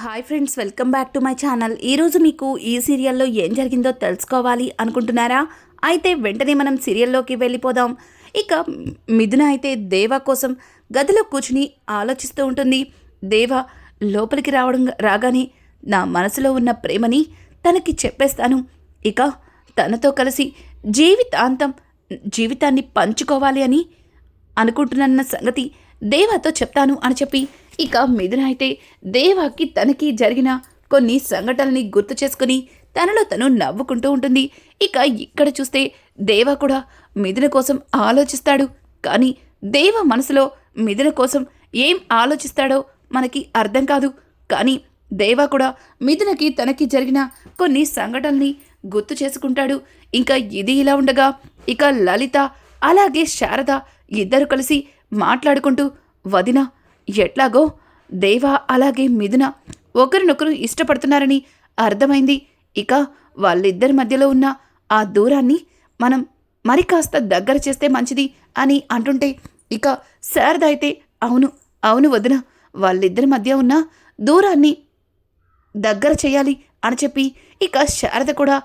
Hi friends welcome back to my channel ఈరోజు మీకు ఈ సీరియల్లో ఏం జరిగిందో తెలుసుకోవాలి అనుకుంటున్నారా? అయితే వెంటనే మనం సీరియల్లోకి వెళ్ళిపోదాం. ఇక మిథున అయితే దేవ కోసం గదిలో కూర్చుని ఆలోచిస్తూ ఉంటుంది. దేవ లోపలికి రావడం రాగానే నా మనసులో ఉన్న ప్రేమని తనకి చెప్పేస్తాను. ఇక తనతో కలిసి జీవితాంతం జీవితాన్ని పంచుకోవాలి అని అనుకుంటున్న సంగతి దేవాతో చెప్తాను అని చెప్పి ఇక మిథున అయితే దేవాకి తనకి జరిగిన కొన్ని సంఘటనల్ని గుర్తు చేసుకుని తనలో తను నవ్వుకుంటూ ఉంటుంది. ఇక ఇక్కడ చూస్తే దేవ కూడా మిథున కోసం ఆలోచిస్తాడు. కానీ దేవ మనసులో మిథున కోసం ఏం ఆలోచిస్తాడో మనకి అర్థం కాదు. కానీ దేవ కూడా మిథునకి తనకి జరిగిన కొన్ని సంఘటనల్ని గుర్తు చేసుకుంటాడు. ఇంకా ఇది ఇలా ఉండగా ఇక లలిత అలాగే శారద ఇద్దరు కలిసి మాట్లాడుకుంటూ వదిన ఎట్లాగో దేవ అలాగే మిథున ఒకరినొకరు ఇష్టపడుతున్నారని అర్థమైంది. ఇక వాళ్ళిద్దరి మధ్యలో ఉన్న ఆ దూరాన్ని మనం మరి కాస్త దగ్గర చేస్తే మంచిది అని అంటుంటే ఇక శారద అయితే అవును అవును వదిన వాళ్ళిద్దరి మధ్య ఉన్న దూరాన్ని దగ్గర చేయాలి అని చెప్పి ఇక శారద కూడా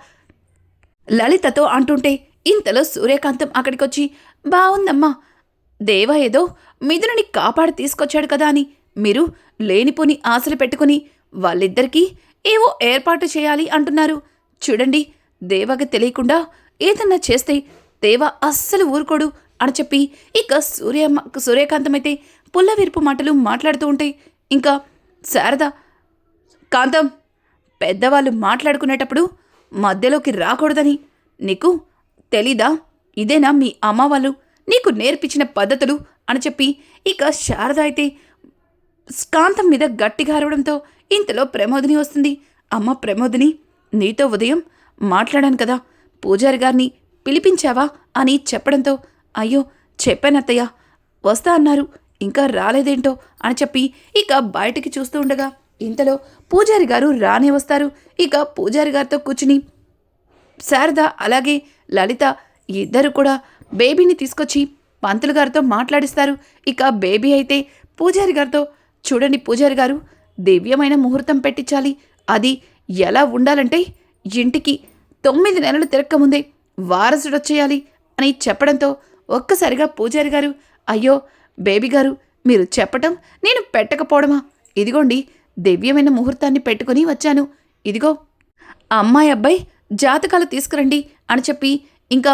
లలితతో అంటుంటే ఇంతలో సూర్యకాంతం అక్కడికొచ్చి బాగుందమ్మా దేవ ఏదో మిథునుని కాపాడి తీసుకొచ్చాడు కదా అని. మీరు లేనిపోని ఆశలు పెట్టుకుని వాళ్ళిద్దరికీ ఏవో ఏర్పాటు చేయాలి అంటున్నారు. చూడండి దేవకి తెలియకుండా ఏదన్నా చేస్తే దేవ అస్సలు ఊరుకోడు అని చెప్పి ఇక సూర్య సూర్యకాంతమైతే పుల్లవిరుపు మాటలు మాట్లాడుతూ ఉంటే ఇంకా శారద కాంతం పెద్దవాళ్ళు మాట్లాడుకునేటప్పుడు మధ్యలోకి రాకూడదని నీకు తెలీదా? ఇదేనా మీ అమ్మ వాళ్ళు? నీకు నేర్పించిన పద్ధతులు అని చెప్పి ఇక శారద అయితే కాంతం మీద గట్టిగా అరవడంతో ఇంతలో ప్రమోదిని వస్తుంది. అమ్మ ప్రమోదిని నీతో ఉదయం మాట్లాడాను కదా పూజారి గారిని పిలిపించావా అని చెప్పడంతో అయ్యో చెప్పానత్తయ్య వస్తా అన్నారు ఇంకా రాలేదేంటో అని చెప్పి ఇక బయటికి చూస్తూ ఉండగా ఇంతలో పూజారి గారు రానే వస్తారు. ఇక పూజారి గారితో కూర్చుని శారద అలాగే లలిత ఇద్దరు కూడా బేబీని తీసుకొచ్చి పంతులు గారితో మాట్లాడిస్తారు. ఇక బేబీ అయితే పూజారి గారితో చూడండి పూజారి గారు దివ్యమైన ముహూర్తం పెట్టించాలి. అది ఎలా ఉండాలంటే ఇంటికి తొమ్మిది నెలలు తిరక్కముందే వారసుడు వచ్చేయాలి అని చెప్పడంతో ఒక్కసారిగా పూజారి గారు అయ్యో బేబీ గారు మీరు చెప్పటం నేను పెట్టకపోవడమా? ఇదిగోండి దివ్యమైన ముహూర్తాన్ని పెట్టుకుని వచ్చాను. ఇదిగో అమ్మాయి అబ్బాయి జాతకాలు తీసుకురండి అని చెప్పి ఇంకా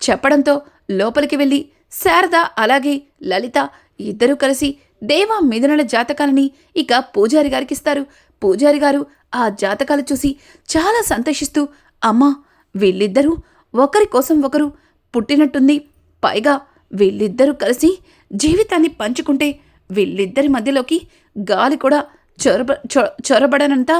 చెప్పడంతో లోపలికి వెళ్ళి శారద అలాగే లలిత ఇద్దరూ కలిసి దేవా మిథునల జాతకాలని ఇక పూజారి గారికి ఇస్తారు పూజారి గారు ఆ జాతకాలు చూసి చాలా సంతోషిస్తూ అమ్మా వీళ్ళిద్దరూ ఒకరి కోసం ఒకరు పుట్టినట్టుంది. పైగా వీళ్ళిద్దరూ కలిసి జీవితాన్ని పంచుకుంటే వీళ్ళిద్దరి మధ్యలోకి గాలి కూడా చొరబ చొరబడనంత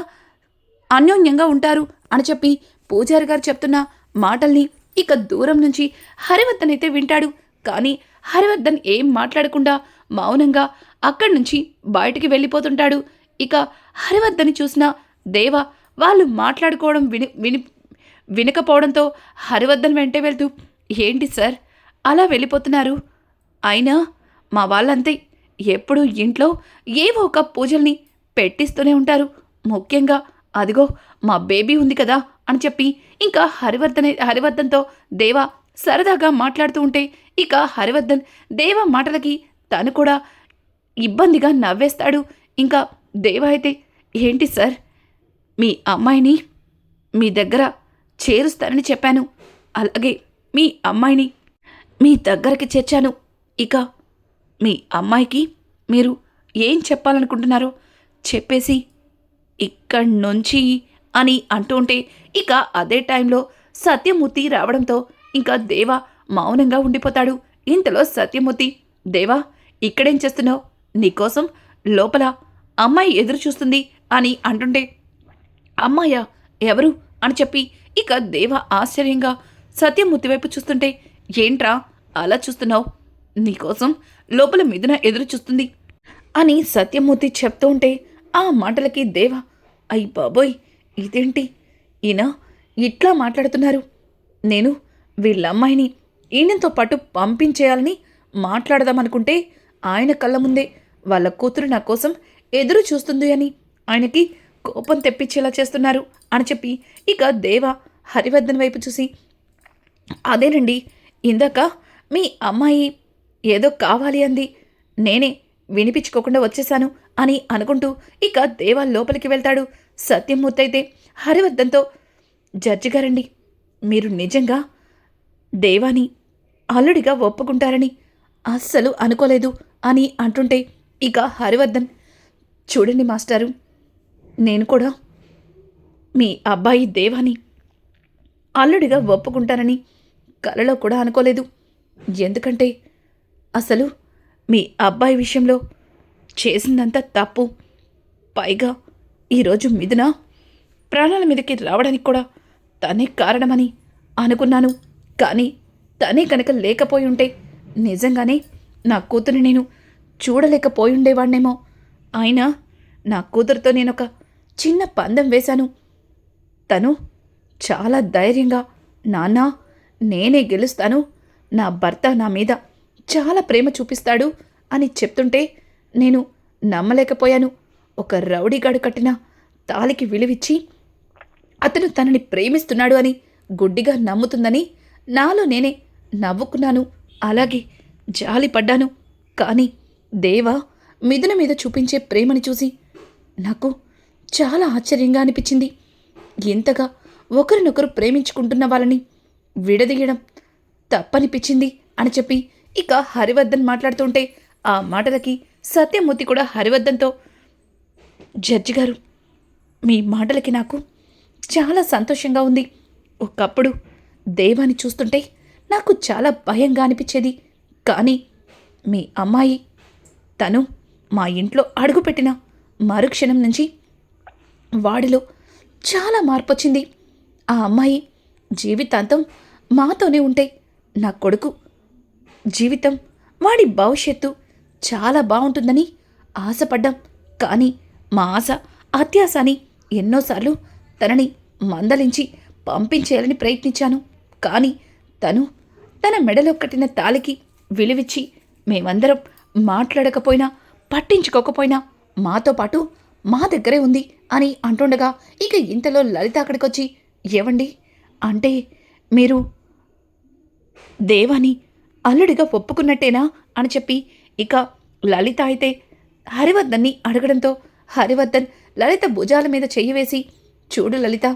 అన్యోన్యంగా ఉంటారు అని చెప్పి పూజారి గారు చెప్తున్న మాటల్ని ఇక దూరం నుంచి హరివర్ధన్ అయితే వింటాడు. కానీ హరివర్ధన్ ఏం మాట్లాడకుండా మౌనంగా అక్కడి నుంచి బయటికి వెళ్ళిపోతుంటాడు. ఇక హరివర్ధన్ చూసిన దేవ వాళ్ళు మాట్లాడుకోవడం విని విని వినకపోవడంతో హరివర్ధన్ వెంటే వెళ్తూ ఏంటి సార్? అలా వెళ్ళిపోతున్నారు? అయినా మా వాళ్ళంతే. ఎప్పుడూ ఇంట్లో ఏవో ఒక పూజల్ని పెట్టిస్తూనే ఉంటారు. ముఖ్యంగా అదిగో మా బేబీ ఉంది కదా అని చెప్పి ఇంకా హరివర్ధన్ హరివర్ధన్తో దేవ సరదాగా మాట్లాడుతూ ఉంటే ఇక హరివర్ధన్ దేవ మాటలకి తను కూడా ఇబ్బందిగా నవ్వేస్తాడు. ఇంకా దేవ అయితే ఏంటి సార్? మీ అమ్మాయిని మీ దగ్గర చేరుస్తానని చెప్పాను. అలాగే మీ అమ్మాయిని మీ దగ్గరికి చేర్చాను. ఇక మీ అమ్మాయికి మీరు ఏం చెప్పాలనుకుంటున్నారో చెప్పేసి ఇక్కడి నుంచి అని అంటూ ఉంటే ఇక అదే టైంలో సత్యమూర్తి రావడంతో ఇంకా దేవ మౌనంగా ఉండిపోతాడు. ఇంతలో సత్యమూర్తి దేవా ఇక్కడేం చేస్తున్నావు? నీకోసం లోపల అమ్మాయి ఎదురు చూస్తుంది అని అంటుంటే అమ్మాయ్యా ఎవరు? అని చెప్పి ఇక దేవ ఆశ్చర్యంగా సత్యమూర్తి వైపు చూస్తుంటే ఏంట్రా అలా చూస్తున్నావు? నీకోసం లోపల మిథున ఎదురు చూస్తుంది అని సత్యమూర్తి చెప్తూ ఉంటే ఆ మాటలకి దేవ అయ్యి బాబోయ్ ఇదేంటి? ఈయన ఇట్లా మాట్లాడుతున్నారు. నేను వీళ్ళ అమ్మాయిని ఈయనతో పాటు పంపించేయాలని మాట్లాడదామనుకుంటే ఆయన కళ్ళ ముందే వాళ్ళ కూతురు నా కోసం ఎదురు చూస్తుంది అని ఆయనకి కోపం తెప్పించేలా చేస్తున్నారు అని చెప్పి ఇక దేవ హరివర్ధన్ వైపు చూసి అదేనండి ఇందాక మీ అమ్మాయి ఏదో కావాలి అంది. నేనే వినిపించుకోకుండా వచ్చేశాను అని అనుకుంటూ ఇక దేవ లోపలికి వెళ్తాడు. సత్యమూర్తి అయితే హరివర్ధన్తో జడ్జి గారండి మీరు నిజంగా దేవాని అల్లుడిగా ఒప్పుకుంటారని అస్సలు అనుకోలేదు అని అంటుంటే ఇక హరివర్ధన్ చూడండి మాస్టారు నేను కూడా మీ అబ్బాయి దేవాని అల్లుడిగా ఒప్పుకుంటానని కలలో కూడా అనుకోలేదు. ఎందుకంటే అసలు మీ అబ్బాయి విషయంలో చేసిందంతా తప్పు. పైగా ఈరోజు మిథున ప్రాణాల మీదకి రావడానికి కూడా తనే కారణమని అనుకున్నాను. కానీ తనే కనుక లేకపోయి ఉంటే నిజంగానే నా కూతురు నేను చూడలేకపోయి ఉండేవాణ్ణేమో అయినా నా కూతురుతో నేను ఒక చిన్న పందెం వేశాను. తను చాలా ధైర్యంగా నాన్న నేనే గెలుస్తాను. నా భర్త నా మీద చాలా ప్రేమ చూపిస్తాడు అని చెప్తుంటే నేను నమ్మలేకపోయాను. ఒక రౌడీగాడు కట్టిన తాలికి విలువిచ్చి అతను తనని ప్రేమిస్తున్నాడు అని గుడ్డిగా నమ్ముతుందని నాలో నేనే నవ్వుకున్నాను. అలాగే జాలిపడ్డాను కానీ దేవా మిథున మీద చూపించే ప్రేమని చూసి నాకు చాలా ఆశ్చర్యంగా అనిపించింది. ఇంతగా ఒకరినొకరు ప్రేమించుకుంటున్న వాళ్ళని విడదీయడం తప్పనిపించింది అని చెప్పి ఇక హరివర్ధన్ మాట్లాడుతుంటే ఆ మాటలకి సత్యమూర్తి కూడా హరివర్ధన్తో జడ్జి గారు మీ మాటలకి నాకు చాలా సంతోషంగా ఉంది. ఒకప్పుడు దేవాన్ని చూస్తుంటే నాకు చాలా భయంగా అనిపించేది. కానీ మీ అమ్మాయి తను మా ఇంట్లో అడుగుపెట్టిన మరుక్షణం నుంచి వాడిలో చాలా మార్పు వచ్చింది ఆ అమ్మాయి జీవితాంతం మాతోనే ఉంటే నా కొడుకు జీవితం వాడి భవిష్యత్తు చాలా బాగుంటుందని ఆశపడ్డాం. కానీ మా ఆశ అత్యాశ అని ఎన్నోసార్లు తనని మందలించి పంపించేయాలని ప్రయత్నించాను. కానీ తను తన మెడలో కట్టిన తాలికి విలువిచ్చి మేమందరం మాట్లాడకపోయినా పట్టించుకోకపోయినా మాతో పాటు మా దగ్గరే ఉంది అని అంటుండగా ఇక ఇంతలో లలిత అక్కడికొచ్చి ఏవండి? అంటే మీరు దేవాని అల్లుడిగా ఒప్పుకున్నట్టేనా? అని చెప్పి ఇక లలిత అయితే హరివర్ధన్ని అడగడంతో హరివర్ధన్ లలిత భుజాల మీద చెయ్యి వేసి చూడు లలిత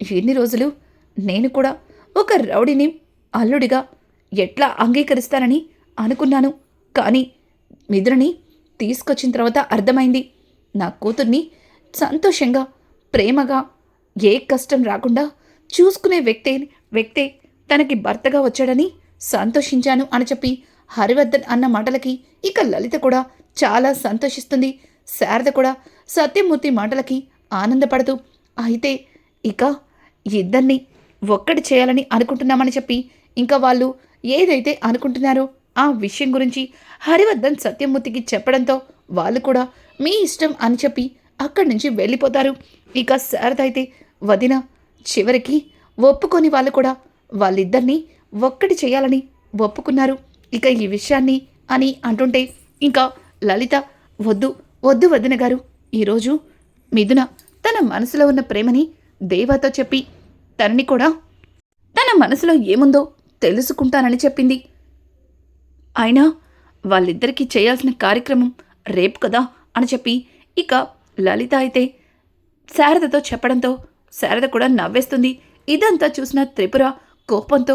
ఎన్ని రోజులు నేను కూడా ఒక రౌడీని అల్లుడిగా ఎట్లా అంగీకరిస్తానని అనుకున్నాను. కానీ మిథునని తీసుకొచ్చిన తర్వాత అర్థమైంది. నా కూతుర్ని సంతోషంగా ప్రేమగా ఏ కష్టం రాకుండా చూసుకునే వ్యక్తే వ్యక్తే తనకి భర్తగా వచ్చాడని సంతోషించాను అని చెప్పి హరివర్ధన్ అన్న మాటలకి ఇక లలిత కూడా చాలా సంతోషిస్తుంది. శారద కూడా సత్యమూర్తి మాటలకి ఆనందపడుతూ అయితే ఇక ఇద్దరిని ఒక్కటి చేయాలని అనుకుంటున్నామని చెప్పి ఇంకా వాళ్ళు ఏదైతే అనుకుంటున్నారో ఆ విషయం గురించి హరివర్ధన్ సత్యమూర్తికి చెప్పడంతో వాళ్ళు కూడా మీ ఇష్టం అని చెప్పి అక్కడి నుంచి వెళ్ళిపోతారు. ఇక శారద అయితే వదిన చివరికి ఒప్పుకొని వాళ్ళు కూడా వాళ్ళిద్దరినీ ఒక్కటి చేయాలని ఒప్పుకున్నారు. ఇక ఈ విషయాన్ని అని అంటుంటే ఇంకా లలిత వద్దు వద్దు వదిన గారు ఈరోజు మిథున తన మనసులో ఉన్న ప్రేమని దేవాతో చెప్పి తనని కూడా తన మనసులో ఏముందో తెలుసుకుంటానని చెప్పింది. అయినా వాళ్ళిద్దరికీ చేయాల్సిన కార్యక్రమం రేపు కదా అని చెప్పి ఇక లలిత అయితే శారదతో చెప్పడంతో శారద కూడా నవ్వేస్తుంది. ఇదంతా చూసిన త్రిపుర కోపంతో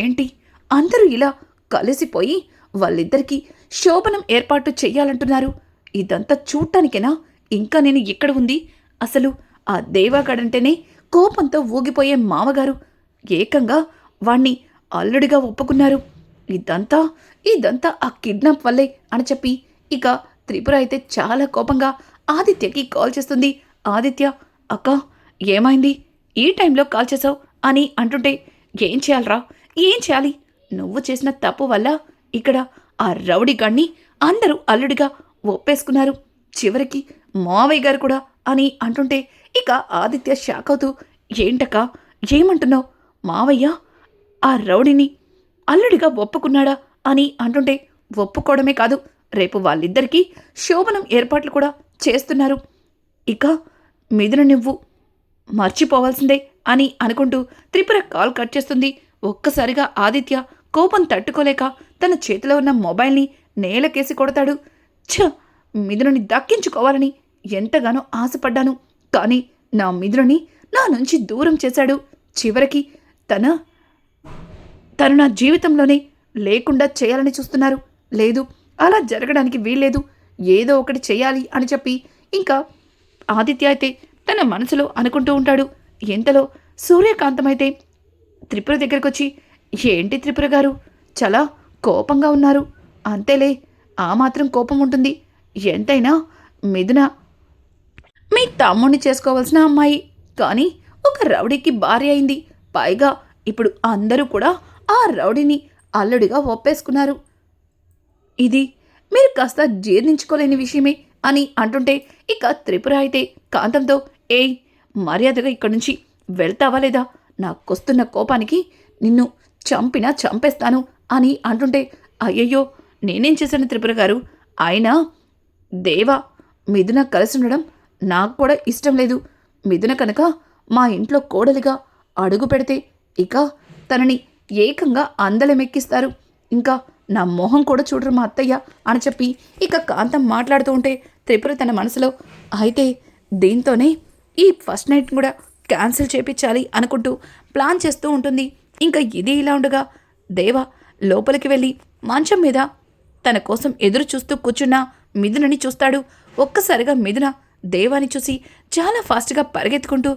ఏంటి? అందరూ ఇలా కలిసిపోయి వాళ్ళిద్దరికీ శోభనం ఏర్పాటు చేయాలంటున్నారు ఇదంతా చూడటానికేనా ఇంకా నేను ఇక్కడ ఉంది? అసలు ఆ దేవాగడంటేనే కోపంతో ఊగిపోయే మామగారు. ఏకంగా వాణ్ణి అల్లుడిగా ఒప్పుకున్నారు. ఇదంతా ఇదంతా ఆ కిడ్నాప్ వల్లే అని చెప్పి ఇక త్రిపుర అయితే చాలా కోపంగా ఆదిత్యకి కాల్ చేస్తుంది. ఆదిత్య అక్క ఏమైంది? ఈ టైంలో కాల్ చేసావు? అని అంటుంటే ఏం చేయాలరా? ఏం చేయాలి? నువ్వు చేసిన తప్పు వల్ల ఇక్కడ ఆ రౌడీ గణ్ణి అందరూ అల్లుడిగా ఒప్పేసుకున్నారు. చివరికి మావయ్య గారు కూడా అని అంటుంటే ఇక ఆదిత్య షాక్ అవుతూ ఏంటక్క ఏమంటున్నావు? మావయ్య ఆ రౌడీని అల్లుడిగా ఒప్పుకున్నాడా? అని అంటుంటే ఒప్పుకోవడమే కాదు రేపు వాళ్ళిద్దరికీ శోభనం ఏర్పాట్లు కూడా చేస్తున్నారు. ఇక మిథున నువ్వు మర్చిపోవాల్సిందే అని అనుకుంటూ త్రిపుర కాల్ కట్ చేస్తుంది. ఒక్కసారిగా ఆదిత్య కోపం తట్టుకోలేక తన చేతిలో ఉన్న మొబైల్ని నేలకేసి కొడతాడు. ఛ! మిథునని దక్కించుకోవాలని ఎంతగానో ఆశపడ్డాను. కానీ నా మిథునని నా నుంచి దూరం చేశాడు. చివరికి తన తను నా జీవితంలోనే లేకుండా చేయాలని చూస్తున్నారు. లేదు అలా జరగడానికి వీల్లేదు. ఏదో ఒకటి చేయాలి అని చెప్పి ఇంకా ఆదిత్య అయితే తన మనసులో అనుకుంటూ ఉంటాడు. ఎంతలో సూర్యకాంతమైతే త్రిపుర దగ్గరకు వచ్చి ఏంటి త్రిపుర గారు? చాలా కోపంగా ఉన్నారు. అంతేలే ఆ మాత్రం కోపం ఉంటుంది. ఎంతైనా మిథున. మీ తమ్ముడిని చేసుకోవాల్సిన అమ్మాయి. కానీ ఒక రౌడీకి భార్య అయింది. పైగా ఇప్పుడు అందరూ కూడా ఆ రౌడీని అల్లుడిగా ఒప్పేసుకున్నారు. ఇది మీరు కాస్త జీర్ణించుకోలేని విషయమే అని అంటుంటే ఇక త్రిపుర అయితే కాంతంతో ఏయ్ మర్యాదగా ఇక్కడి నుంచి వెళ్తావా లేదా? నాకొస్తున్న కోపానికి నిన్ను చంపినా చంపేస్తాను అని అంటుంటే అయ్యయ్యో నేనేం చేశాను త్రిపుర గారు? ఆయన దేవ మిథున కలిసి ఉండడం నాకు కూడా ఇష్టం లేదు. మిథున కనుక మా ఇంట్లో కోడలిగా అడుగు పెడితే ఇక తనని ఏకంగా అందలమెక్కిస్తారు. ఇంకా నా మొహం కూడా చూడరు మా అత్తయ్య అని చెప్పి ఇక కాంతం మాట్లాడుతూ ఉంటే త్రిపుర తన మనసులో అయితే దీంతోనే ఈ ఫస్ట్ నైట్ కూడా క్యాన్సిల్ చేపించాలి అనుకుంటూ ప్లాన్ చేస్తూ ఉంటుంది. ఇంకా ఇది ఇలా ఉండగా దేవ లోపలికి వెళ్ళి మంచం మీద తన కోసం ఎదురు చూస్తూ కూర్చున్న మిథునని చూస్తాడు. ఒక్కసారిగా మిథున దేవాని చూసి చాలా ఫాస్ట్గా పరిగెత్తుకుంటూ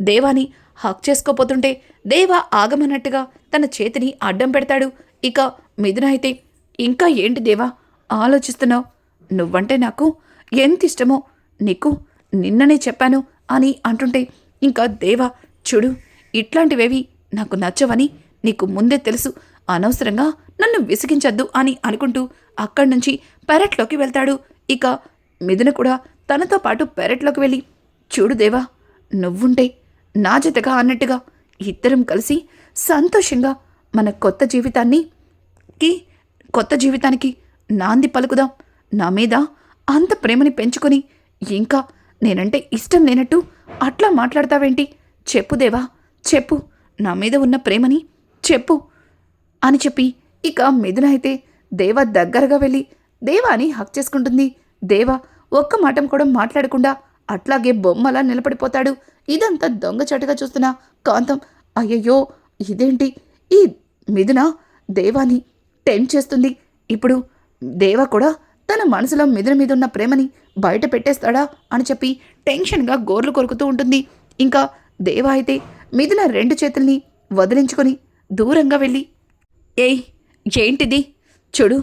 దేవాని హక్ చేసుకోపోతుంటే దేవ ఆగమన్నట్టుగా తన చేతిని అడ్డం పెడతాడు. ఇక మిథున అయితే ఇంకా ఏంటి దేవా ఆలోచిస్తున్నావు? నువ్వంటే నాకు ఎంత ఇష్టమో నీకు నిన్ననే చెప్పాను అని అంటుంటే ఇంకా దేవా చూడు ఇట్లాంటివేవి నాకు నచ్చవని నీకు ముందే తెలుసు. అనవసరంగా నన్ను విసిగించద్దు అని అనుకుంటూ అక్కడి నుంచి పెరట్లోకి వెళ్తాడు. ఇక మిథున కూడా తనతో పాటు పెరట్లోకి వెళ్ళి చూడు దేవా నువ్వుంటే నా జతగా అన్నట్టుగా ఇద్దరం కలిసి సంతోషంగా మన కొత్త జీవితాన్ని కి కొత్త జీవితానికి నాంది పలుకుదాం. నా మీద అంత ప్రేమని పెంచుకొని ఇంకా నేనంటే ఇష్టం లేనట్టు అట్లా మాట్లాడతావేంటి? చెప్పు దేవా చెప్పు. నా మీద ఉన్న ప్రేమని చెప్పు. అని చెప్పి ఇక మిథున అయితే దేవ దగ్గరగా వెళ్ళి దేవాని హక్ చేసుకుంటుంది. దేవ ఒక్క మాటం కూడా మాట్లాడకుండా అట్లాగే బొమ్మలా నిలబడిపోతాడు. ఇదంతా దొంగచాటుగా చూస్తున్న కాంతం. అయ్యయ్యో ఇదేంటి? ఈ మిథున దేవాని టెంప్ చేస్తుంది. ఇప్పుడు దేవ కూడా తన మనసులో మిథున మీద ఉన్న ప్రేమని బయట పెట్టేస్తాడా అని చెప్పి టెన్షన్గా గోర్లు కొరుకుతూ ఉంటుంది. ఇంకా దేవ అయితే మిథున రెండు చేతుల్ని వదిలించుకొని దూరంగా వెళ్ళి ఏయ్ ఏంటిది? చూడు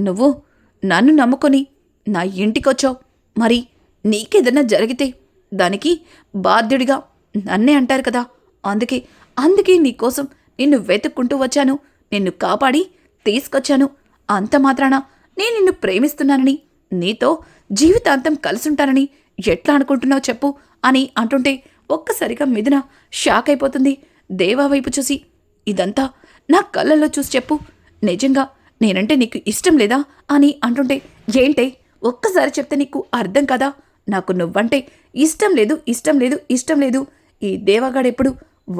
నువ్వు నన్ను నమ్ముకొని నా ఇంటికొచ్చావు. మరి నీకేదన్నా జరిగితే దానికి బాధ్యుడిగా నన్నే అంటారు కదా. అందుకే అందుకే నీకోసం నిన్ను వెతుక్కుంటూ వచ్చాను. నిన్ను కాపాడి తీసుకొచ్చాను. అంత మాత్రాన నేను నిన్ను ప్రేమిస్తున్నానని నీతో జీవితాంతం కలిసుంటానని ఎట్లా అనుకుంటున్నావు చెప్పు అని అంటుంటే ఒక్కసారిగా మిథున షాక్ అయిపోతుంది. దేవా వైపు చూసి ఇదంతా నా కళ్ళల్లో చూసి చెప్పు. నిజంగా నేనంటే నీకు ఇష్టం లేదా అని అంటుంటే ఏంటే? ఒక్కసారి చెప్తే నీకు అర్థం కదా? నాకు నువ్వంటే ఇష్టం లేదు ఇష్టం లేదు ఇష్టం లేదు. ఈ దేవగాడెప్పుడు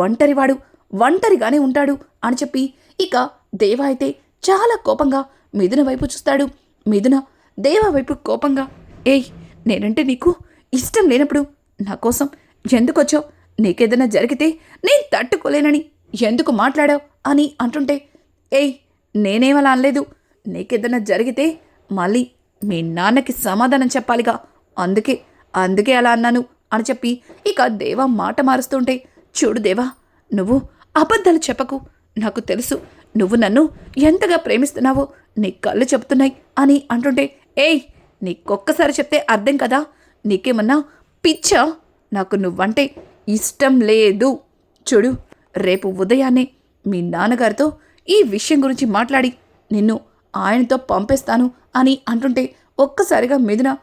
ఒంటరివాడు ఒంటరిగానే ఉంటాడు అని చెప్పి ఇక దేవ అయితే చాలా కోపంగా మిథున వైపు చూస్తాడు. మిథున దేవ వైపు కోపంగా ఏయ్ నేనంటే నీకు ఇష్టం లేనప్పుడు నా కోసం ఎందుకొచ్చావు నీకేదైనా జరిగితే నేను తట్టుకోలేనని ఎందుకు మాట్లాడావు అని అంటుంటే ఏయ్ నేనేమలా అనలేదు. నీకేదైనా జరిగితే మళ్ళీ మీ నాన్నకి సమాధానం చెప్పాలిగా. అందుకే అందుకే అలా అన్నాను అని చెప్పి ఇక దేవా మాట మారుస్తుంటే చూడు దేవా నువ్వు అబద్ధాలు చెప్పకు. నాకు తెలుసు నువ్వు నన్ను ఎంతగా ప్రేమిస్తున్నావో నీ కళ్ళు చెప్తున్నాయి అని అంటుంటే ఏయ్ నీకొక్కసారి చెప్తే అర్థం కదా? నీకేమన్నా పిచ్చా? నాకు నువ్వంటే ఇష్టం లేదు. చూడు రేపు ఉదయాన్నే మీ నాన్నగారితో ఈ విషయం గురించి మాట్లాడి నిన్ను ఆయనతో పంపేస్తాను అని అంటుంటే ఒక్కసారిగా మిథున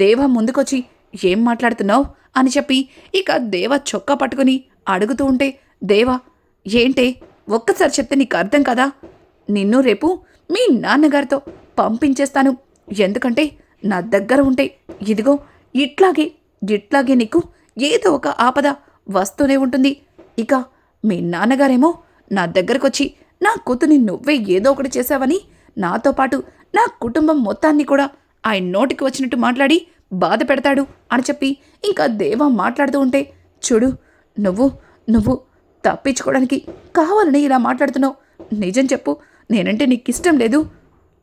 దేవ ముందుకొచ్చి ఏం మాట్లాడుతున్నావు? అని చెప్పి ఇక దేవ చొక్కా పట్టుకుని అడుగుతూ ఉంటే దేవా ఏంటే? ఒక్కసారి చెప్తే నీకు అర్థం కదా? నిన్ను రేపు మీ నాన్నగారితో పంపించేస్తాను. ఎందుకంటే నా దగ్గర ఉంటే ఇదిగో ఇట్లాగే ఇట్లాగే నీకు ఏదో ఒక ఆపద వస్తూనే ఉంటుంది. ఇక మీ నాన్నగారేమో నా దగ్గరకొచ్చి నా కూతుని నువ్వే ఏదో ఒకటి చేశావని నాతో పాటు నా కుటుంబం మొత్తాన్ని కూడా ఆయన నోటికి వచ్చినట్టు మాట్లాడి బాధ పెడతాడు అని చెప్పి ఇంకా దేవా మాట్లాడుతూ ఉంటే చూడు నువ్వు నువ్వు తప్పించుకోవడానికి కావాలని ఇలా మాట్లాడుతున్నావు. నిజం చెప్పు నేనంటే నీకు ఇష్టం లేదు.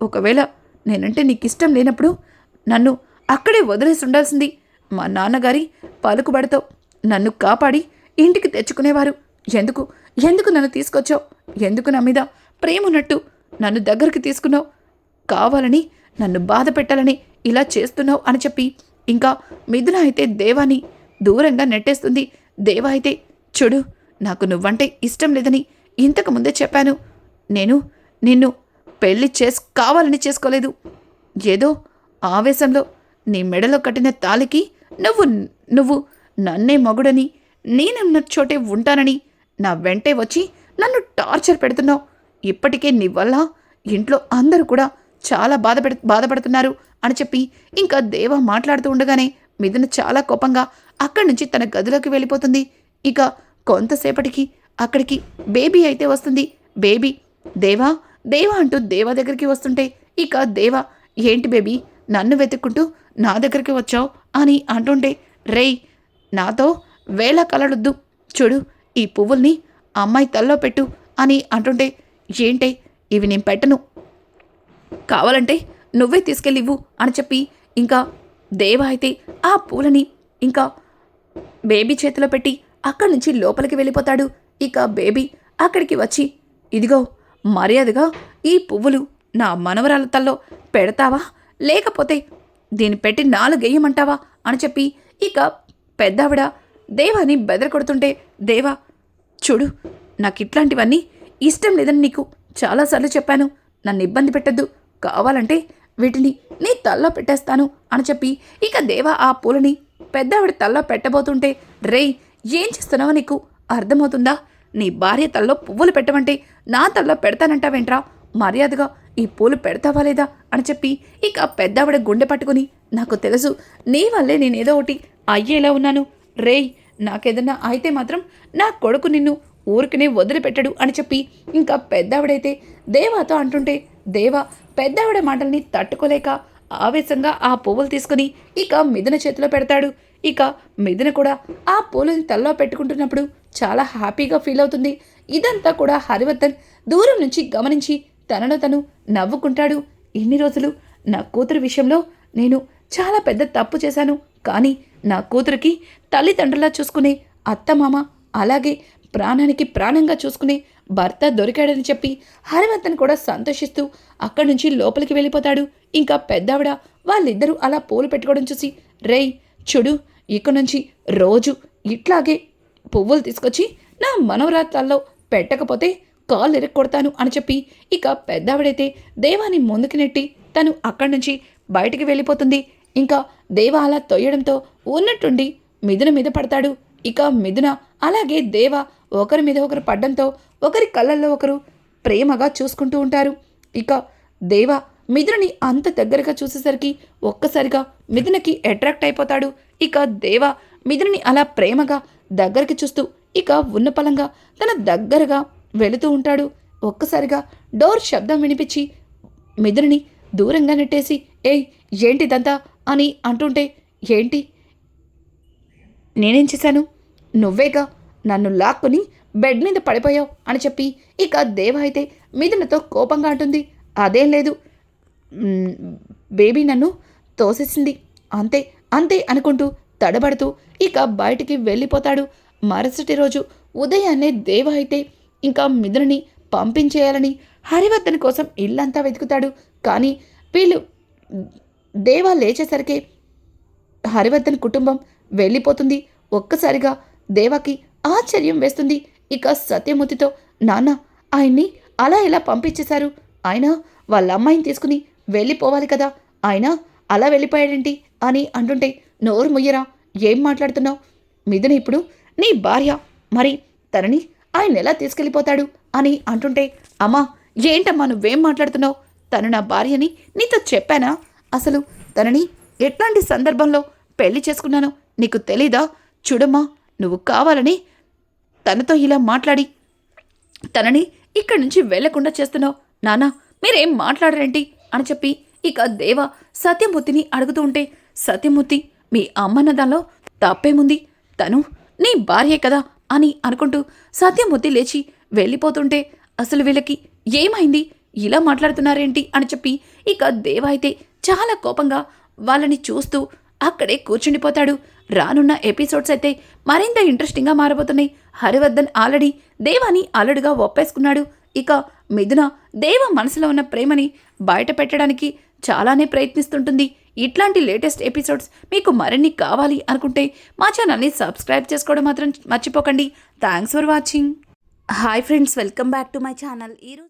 ఒకవేళ నేనంటే నీకు ఇష్టం లేనప్పుడు నన్ను అక్కడే వదిలేసి ఉండాల్సింది మా నాన్నగారి పలుకుబడితో నన్ను కాపాడి ఇంటికి తెచ్చుకునేవారు. ఎందుకు? ఎందుకు నన్ను తీసుకొచ్చావు? ఎందుకు నా మీద ప్రేమ ఉన్నట్టు నన్ను దగ్గరికి తీసుకున్నావు? కావాలని నన్ను బాధ పెట్టాలని ఇలా చేస్తున్నావు అని చెప్పి ఇంకా మిథున అయితే దేవాని దూరంగా నెట్టేస్తుంది. దేవా అయితే చూడు నాకు నువ్వంటే ఇష్టం లేదని ఇంతకు ముందే చెప్పాను. నేను నిన్ను పెళ్ళి చేస్ కావాలని చేసుకోలేదు. ఏదో ఆవేశంలో నీ మెడలో కట్టిన తాలికి నువ్వు నువ్వు నన్నే మగుడని నేనున్న చోటే ఉంటానని నా వెంటే వచ్చి నన్ను టార్చర్ పెడుతున్నావు. ఇప్పటికే నీ వల్ల ఇంట్లో అందరూ కూడా చాలా బాధపెడు బాధపడుతున్నారు అని చెప్పి ఇంకా దేవ మాట్లాడుతూ ఉండగానే మిథున చాలా కోపంగా అక్కడి నుంచి తన గదిలోకి వెళ్ళిపోతుంది. ఇక కొంతసేపటికి అక్కడికి బేబీ అయితే వస్తుంది. బేబీ దేవా దేవా అంటూ దేవా దగ్గరికి వస్తుంటే ఇక దేవా ఏంటి బేబీ నన్ను వెతుక్కుంటూ నా దగ్గరికి వచ్చావు అని అంటుంటే రేయ్ నాతో వేళ కలడొద్దు చూడు ఈ పువ్వుల్ని అమ్మాయి తల్లో పెట్టు అని అంటుంటే ఏంటే ఇవి నేను పెట్టను. కావాలంటే నువ్వే తీసుకెళ్ళివ్వు అని చెప్పి ఇంకా దేవ అయితే ఆ పూలని ఇంకా బేబీ చేతిలో పెట్టి అక్కడి నుంచి లోపలికి వెళ్ళిపోతాడు. ఇక బేబీ అక్కడికి వచ్చి ఇదిగో మర్యాదగా ఈ పువ్వులు నా మనవరాల తల్లో పెడతావా? లేకపోతే దీన్ని పెట్టి నాలుగేయమంటావా? అని చెప్పి ఇక పెద్దావిడ దేవాని బెదరకొడుతుంటే దేవా చూడు నాకు ఇట్లాంటివన్నీ ఇష్టం లేదని నీకు చాలాసార్లు చెప్పాను. నన్ను ఇబ్బంది పెట్టద్దు. కావాలంటే వీటిని నీ తల్లో పెట్టేస్తాను అని చెప్పి ఇక దేవా ఆ పూలని పెద్దావిడ తల్లో పెట్టబోతుంటే రేయ్ ఏం చేస్తున్నావో నీకు అర్థమవుతుందా? నీ భార్య తల్లో పువ్వులు పెట్టమంటే నా తల్లో పెడతానంటావేంట్రా? మర్యాదగా ఈ పూలు పెడతావా లేదా? అని చెప్పి ఇక పెద్దావిడ గుండె పట్టుకుని నాకు తెలుసు నీ వల్లే నేనేదో ఒకటి అయ్యేలా ఉన్నాను. రేయ్ నాకేదన్నా అయితే మాత్రం నా కొడుకు నిన్ను ఊరికనే వదిలిపెట్టడు అని చెప్పి ఇంకా పెద్దావిడైతే దేవాతో అంటుంటే దేవ పెద్దావిడ మాటల్ని తట్టుకోలేక ఆవేశంగా ఆ పువ్వులు తీసుకుని ఇక మిథున చేతిలో పెడతాడు. ఇక మిథున కూడా ఆ పూలని తల్లో పెట్టుకుంటున్నప్పుడు చాలా హ్యాపీగా ఫీల్ అవుతుంది. ఇదంతా కూడా హరివర్ధన్ దూరం నుంచి గమనించి తనలో తను నవ్వుకుంటాడు. ఇన్ని రోజులు నా కూతురు విషయంలో నేను చాలా పెద్ద తప్పు చేశాను. కానీ నా కూతురికి తల్లిదండ్రులా చూసుకునే అత్తమామ అలాగే ప్రాణానికి ప్రాణంగా చూసుకునే భర్త దొరికాడని చెప్పి హరివర్ధన్ కూడా సంతోషిస్తూ అక్కడి నుంచి లోపలికి వెళ్ళిపోతాడు. ఇంకా పెద్దావిడ వాళ్ళిద్దరూ అలా పూలు పెట్టుకోవడం చూసి రేయ్ చూడు ఇక నుంచి రోజు ఇట్లాగే పువ్వులు తీసుకొచ్చి నా మనవరాత్రాల్లో పెట్టకపోతే కాలు ఎరక్కొడతాను అని చెప్పి ఇక పెద్దావిడైతే దేవాన్ని ముందుకు నెట్టి తను అక్కడి నుంచి బయటికి వెళ్ళిపోతుంది. ఇంకా దేవ అలా తొయ్యడంతో ఉన్నట్టుండి మిథున మీద పడతాడు. ఇక మిథున అలాగే దేవ ఒకరి మీద ఒకరు పడ్డంతో ఒకరి కళ్ళల్లో ఒకరు ప్రేమగా చూసుకుంటూ ఉంటారు. ఇక దేవ మిథునని అంత దగ్గరగా చూసేసరికి ఒక్కసారిగా మిథునకి అట్రాక్ట్ అయిపోతాడు. ఇక దేవ మిథునని అలా ప్రేమగా దగ్గరికి చూస్తూ ఇక ఉన్న పలంగా తన దగ్గరగా వెళుతూ ఉంటాడు. ఒక్కసారిగా డోర్ శబ్దం వినిపించి మిథునని దూరంగా నెట్టేసి ఏయ్ ఏంటిదంతా? అని అంటుంటే ఏంటి? నేనేం చేశాను? నువ్వేగా? నన్ను లాక్కుని బెడ్ మీద పడిపోయావు అని చెప్పి ఇక దేవ అయితే మిథునతో కోపంగా అంటుంది. అదేం లేదు. బేబీ నన్ను తోసేసింది. అంతే అంతే అనుకుంటూ తడబడుతూ ఇక బయటికి వెళ్ళిపోతాడు. మరుసటి రోజు ఉదయాన్నే దేవ అయితే ఇంకా మిథునని పంపించేయాలని హరివర్ధన్ కోసం ఇల్లంతా వెతుకుతాడు. కానీ వీళ్ళు దేవ లేచేసరికి హరివర్ధన్ కుటుంబం వెళ్ళిపోతుంది. ఒక్కసారిగా దేవాకి ఆశ్చర్యం వేస్తుంది. ఇక సత్యమూర్తితో నాన్న ఆయన్ని అలా ఎలా పంపించేశారు? ఆయన వాళ్ళ అమ్మాయిని తీసుకుని వెళ్ళిపోవాలి కదా. ఆయన అలా వెళ్ళిపోయాడేంటి? అని అంటుంటే నోరు ముయ్యరా ఏం మాట్లాడుతున్నావు? మిథున ఇప్పుడు నీ భార్య. మరి తనని ఆయన ఎలా తీసుకెళ్ళిపోతాడు? అని అంటుంటే అమ్మా ఏంటమ్మా నువ్వేం మాట్లాడుతున్నావు? తను నా భార్యని నీతో చెప్పానా? అసలు తనని ఎట్లాంటి సందర్భంలో పెళ్ళి చేసుకున్నానో నీకు తెలీదా? చూడమ్మా నువ్వు కావాలని తనతో ఇలా మాట్లాడి. తనని ఇక్కడి నుంచి వెళ్ళకుండా చేస్తున్నావు. నానా మీరేం మాట్లాడరేంటి? అని చెప్పి ఇక దేవ సత్యమూర్తిని అడుగుతూ ఉంటే సత్యమూర్తి మీ అమ్మన్న దానిలో తప్పేముంది? తను నీ భార్యే కదా అని అనుకుంటూ సత్యమూర్తి లేచి వెళ్ళిపోతుంటే అసలు వీళ్ళకి ఏమైంది? ఇలా మాట్లాడుతున్నారేంటి? అని చెప్పి ఇక దేవ అయితే చాలా కోపంగా వాళ్ళని చూస్తూ అక్కడే కూర్చుండిపోతాడు. రానున్న ఎపిసోడ్స్ అయితే మరింత ఇంట్రెస్టింగ్గా మారబోతున్నాయి. హరివర్ధన్ ఆల్రెడీ దేవాని అల్లుడుగా ఒప్పేసుకున్నాడు. ఇక మిథున దేవ మనసులో ఉన్న ప్రేమని బయట పెట్టడానికి చాలానే ప్రయత్నిస్తుంటుంది. ఇట్లాంటి లేటెస్ట్ ఎపిసోడ్స్ మీకు మరిన్ని కావాలి అనుకుంటే మా ఛానల్ని సబ్స్క్రైబ్ చేసుకోవడం మాత్రం మర్చిపోకండి. Thanks for watching. Hi friends welcome back to my channel. ఈరోజు